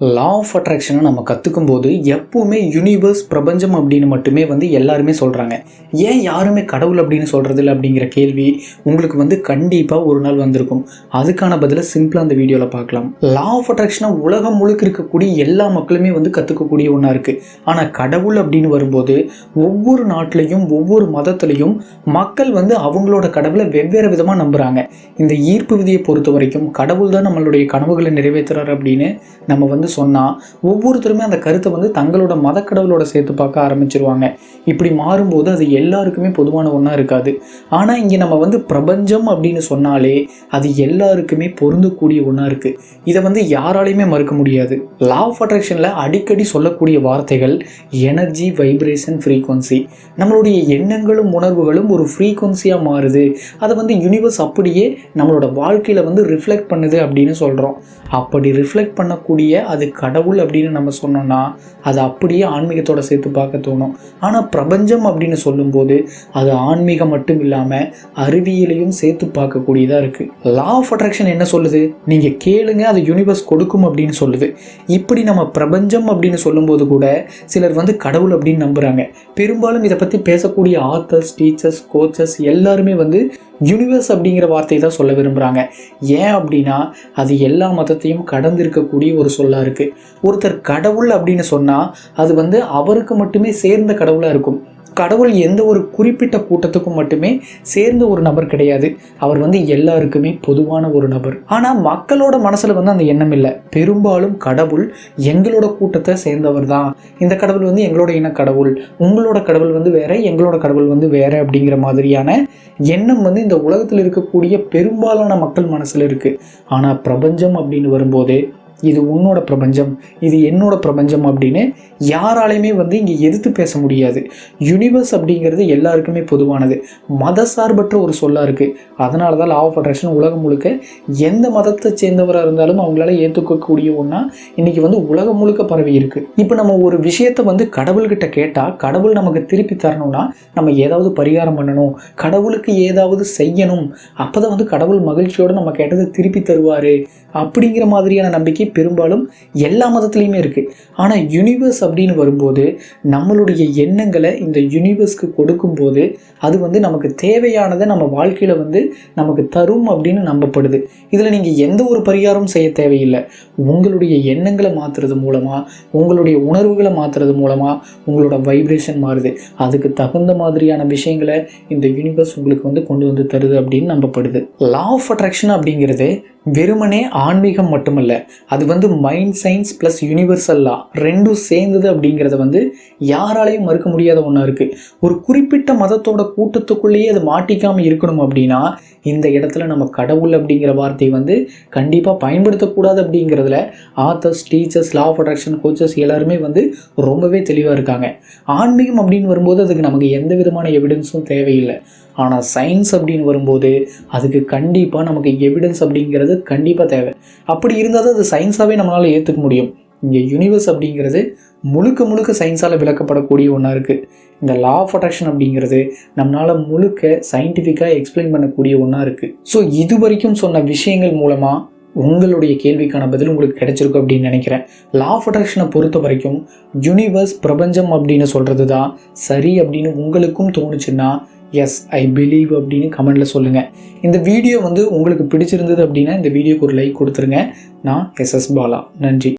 Law of அட்ராக்ஷனை நம்ம கற்றுக்கும் போது எப்போவுமே யூனிவர்ஸ் பிரபஞ்சம் அப்படின்னு மட்டுமே வந்து எல்லாருமே சொல்கிறாங்க ஏன் யாருமே கடவுள் அப்படின்னு சொல்கிறது இல்லை அப்படிங்கிற கேள்வி உங்களுக்கு வந்து கண்டிப்பாக ஒரு நாள் வந்திருக்கும். அதுக்கான பதிலை சிம்பிளாக அந்த வீடியோவில் பார்க்கலாம். லா ஆஃப் அட்ராக்ஷனை உலகம் முழுக்க இருக்கக்கூடிய எல்லா மக்களுமே வந்து கற்றுக்கக்கூடிய ஒன்றா இருக்குது ஆனால் கடவுள் அப்படின்னு வரும்போது ஒவ்வொரு நாட்டிலையும் ஒவ்வொரு மதத்துலையும் மக்கள் வந்து அவங்களோட கடவுளை வெவ்வேறு விதமாக நம்புகிறாங்க இந்த ஈர்ப்பு விதியை பொறுத்த வரைக்கும் கடவுள் தான் நம்மளுடைய கனவுகளை நிறைவேற்றுறாரு அப்படின்னு நம்ம வந்து சொன்னால் ஒவ்வொருத்தருமே அந்த கருத்தை வந்து தங்களோட மதக்கடவுளோட சேர்த்து பார்க்க ஆரம்பிச்சிருவாங்க. இப்படி மாறும்போது அது எல்லாருக்குமே பொதுவான ஒன்றா இருக்காது. ஆனால் இங்கே நம்ம வந்து பிரபஞ்சம் அப்படின்னு சொன்னாலே அது எல்லாருக்குமே பொருந்தக்கூடிய ஒன்றா இருக்குது இதை வந்து யாராலையுமே மறுக்க முடியாது. லா ஆஃப் அட்ராக்ஷனில் அடிக்கடி சொல்லக்கூடிய வார்த்தைகள் எனர்ஜி வைப்ரேஷன் ஃப்ரீக்வன்சி நம்மளுடைய எண்ணங்களும் உணர்வுகளும் ஒரு ஃப்ரீக்வன்சியாக மாறுது. அதை வந்து யூனிவர்ஸ் அப்படியே நம்மளோட வாழ்க்கையில் வந்து ரிஃப்ளெக்ட் பண்ணுது அப்படின்னு சொல்கிறோம் அப்படி ரிஃப்ளெக்ட் பண்ணக்கூடிய அது அது கடவுள் அப்படின்னு நம்ம சொன்னோம்னா அது அப்படியே ஆன்மீகத்தோட சேர்த்து பார்க்க தோணும். ஆனால் பிரபஞ்சம் அப்படின்னு சொல்லும்போது அது ஆன்மீகம் மட்டும் இல்லாமல் அறிவியலையும் சேர்த்து பார்க்கக்கூடியதாக இருக்குது லா ஆஃப் அட்ராக்ஷன் என்ன சொல்லுது? நீங்கள் கேளுங்க அது யூனிவர்ஸ் கொடுக்கும் அப்படின்னு சொல்லுது. இப்படி நம்ம பிரபஞ்சம் அப்படின்னு சொல்லும்போது கூட சிலர் வந்து கடவுள் அப்படின்னு நம்புகிறாங்க பெரும்பாலும் இதை பற்றி பேசக்கூடிய ஆத்தர்ஸ் டீச்சர்ஸ் கோச்சஸ் எல்லாருமே வந்து யூனிவர்ஸ் அப்படிங்கிற வார்த்தையை தான் சொல்ல விரும்புகிறாங்க ஏன் அப்படின்னா அது எல்லா மதத்தையும் கடந்திருக்கக்கூடிய ஒரு சொல்லாக இருக்குது ஒருத்தர் கடவுள் அப்படின்னு சொன்னால் அது வந்து அவருக்கு மட்டுமே சேர்ந்த கடவுளாக இருக்கும். கடவுள் எந்த ஒரு குறிப்பிட்ட கூட்டத்துக்கும் மட்டுமே சேர்ந்த ஒரு நபர் கிடையாது. அவர் வந்து எல்லாருக்குமே பொதுவான ஒரு நபர். ஆனால் மக்களோட மனசில் வந்து அந்த எண்ணம் இல்லை. பெரும்பாலும் கடவுள் எங்களோட கூட்டத்தை சேர்ந்தவர் தான். இந்த கடவுள் வந்து எங்களோட இன கடவுள். உங்களோட கடவுள் வந்து வேற எங்களோட கடவுள் வந்து வேற அப்படிங்கிற மாதிரியான எண்ணம் வந்து இந்த உலகத்தில் இருக்கக்கூடிய பெரும்பாலான மக்கள் மனசில் இருக்குது ஆனால் பிரபஞ்சம் அப்படின்னு வரும்போது இது உன்னோட பிரபஞ்சம் இது என்னோட பிரபஞ்சம் அப்படின்னு யாராலையுமே வந்து இங்கே எதிர்த்து பேச முடியாது. யூனிவர்ஸ் அப்படிங்கிறது எல்லாருக்குமே பொதுவானது. மத சார்பற்ற ஒரு சொல்லாக இருக்குது அதனால தான் லா ஆஃப் அட்ராக்ஷன் உலகம் முழுக்க எந்த மதத்தை சேர்ந்தவராக இருந்தாலும் அவங்களால ஏற்றுக்கக்கூடிய ஒன்றா இன்றைக்கி வந்து உலகம் முழுக்க பரவி இருக்குது இப்போ நம்ம ஒரு விஷயத்தை வந்து கடவுள்கிட்ட கேட்டால் கடவுள் நமக்கு திருப்பி தரணும்னா நம்ம ஏதாவது பரிகாரம் பண்ணணும் கடவுளுக்கு ஏதாவது செய்யணும். அப்போ தான் வந்து கடவுள் மகிழ்ச்சியோடு நம்ம கேட்டதை திருப்பி தருவார். அப்படிங்கிற மாதிரியான நம்பிக்கை பெரும்பாலும் எல்லா மதத்துலேயுமே இருக்குது ஆனால் யூனிவர்ஸ் அப்படின்னு வரும்போது நம்மளுடைய எண்ணங்களை இந்த யூனிவர்ஸ்க்கு கொடுக்கும்போது அது வந்து நமக்கு தேவையானதை நம்ம வாழ்க்கையில் வந்து நமக்கு தரும் அப்படின்னு நம்பப்படுது. இதில் நீங்கள் எந்த ஒரு பரிகாரமும் செய்ய தேவையில்லை. உங்களுடைய எண்ணங்களை மாற்றுறது மூலமாக உங்களுடைய உணர்வுகளை மாற்றுறது மூலமாக உங்களோட வைப்ரேஷன் மாறுது. அதுக்கு தகுந்த மாதிரியான விஷயங்களை இந்த யூனிவர்ஸ் உங்களுக்கு வந்து கொண்டு வந்து தருது அப்படின்னு நம்பப்படுது. லா ஆஃப் அட்ராக்ஷன் அப்படிங்கிறது வெறுமனே ஆன்மீகம் மட்டுமல்ல அது வந்து mind science plus universal law ரெண்டும் சேர்ந்தது அப்படிங்கிறத வந்து யாராலையும் மறுக்க முடியாத ஒன்றா இருக்குது ஒரு குறிப்பிட்ட மதத்தோட கூட்டத்துக்குள்ளேயே அது மாட்டிக்காமல் இருக்கணும் அப்படின்னா இந்த இடத்துல நம்ம கடவுள் அப்படிங்கிற வார்த்தையை வந்து கண்டிப்பாக பயன்படுத்தக்கூடாது அப்படிங்கிறதுல authors teachers law of attraction coaches எல்லாருமே வந்து ரொம்பவே தெளிவாக இருக்காங்க. ஆன்மீகம் அப்படின்னு வரும்போது அதுக்கு நமக்கு எந்த விதமான எவிடன்ஸும் தேவையில்லை. ஆனால் சயின்ஸ் அப்படின்னு வரும்போது அதுக்கு கண்டிப்பாக நமக்கு எவிடன்ஸ் அப்படிங்கிறது கண்டிப்பாக தேவை. அப்படி இருந்தால் தான் அது சயின்ஸாகவே நம்மளால் ஏற்றுக்க முடியும். இங்கே யூனிவர்ஸ் அப்படிங்கிறது முழுக்க முழுக்க சயின்ஸால் விளக்கப்படக்கூடிய ஒன்றா இருக்குது இந்த லா ஆஃப் அட்ராக்ஷன் அப்படிங்கிறது நம்மளால் முழுக்க சயின்டிஃபிக்காக எக்ஸ்பிளைன் பண்ணக்கூடிய ஒன்றா இருக்குது ஸோ இது வரைக்கும் சொன்ன விஷயங்கள் மூலமாக உங்களுடைய கேள்விக்கான பதில் உங்களுக்கு கிடைச்சிருக்கும் அப்படின்னு நினைக்கிறேன். லா ஆஃப் அட்ராக்ஷனை பொறுத்த வரைக்கும் யூனிவர்ஸ் பிரபஞ்சம் அப்படின்னு சொல்கிறது தான் சரி அப்படின்னு உங்களுக்கும் தோணுச்சுன்னா எஸ் ஐ பிலீவ் அப்படின்னு கமெண்டில் சொல்லுங்கள் இந்த வீடியோ வந்து உங்களுக்கு பிடிச்சிருந்தது அப்படின்னா இந்த வீடியோக்கு ஒரு லைக் கொடுத்துருங்க. நான் எஸ்எஸ் பாலா நன்றி.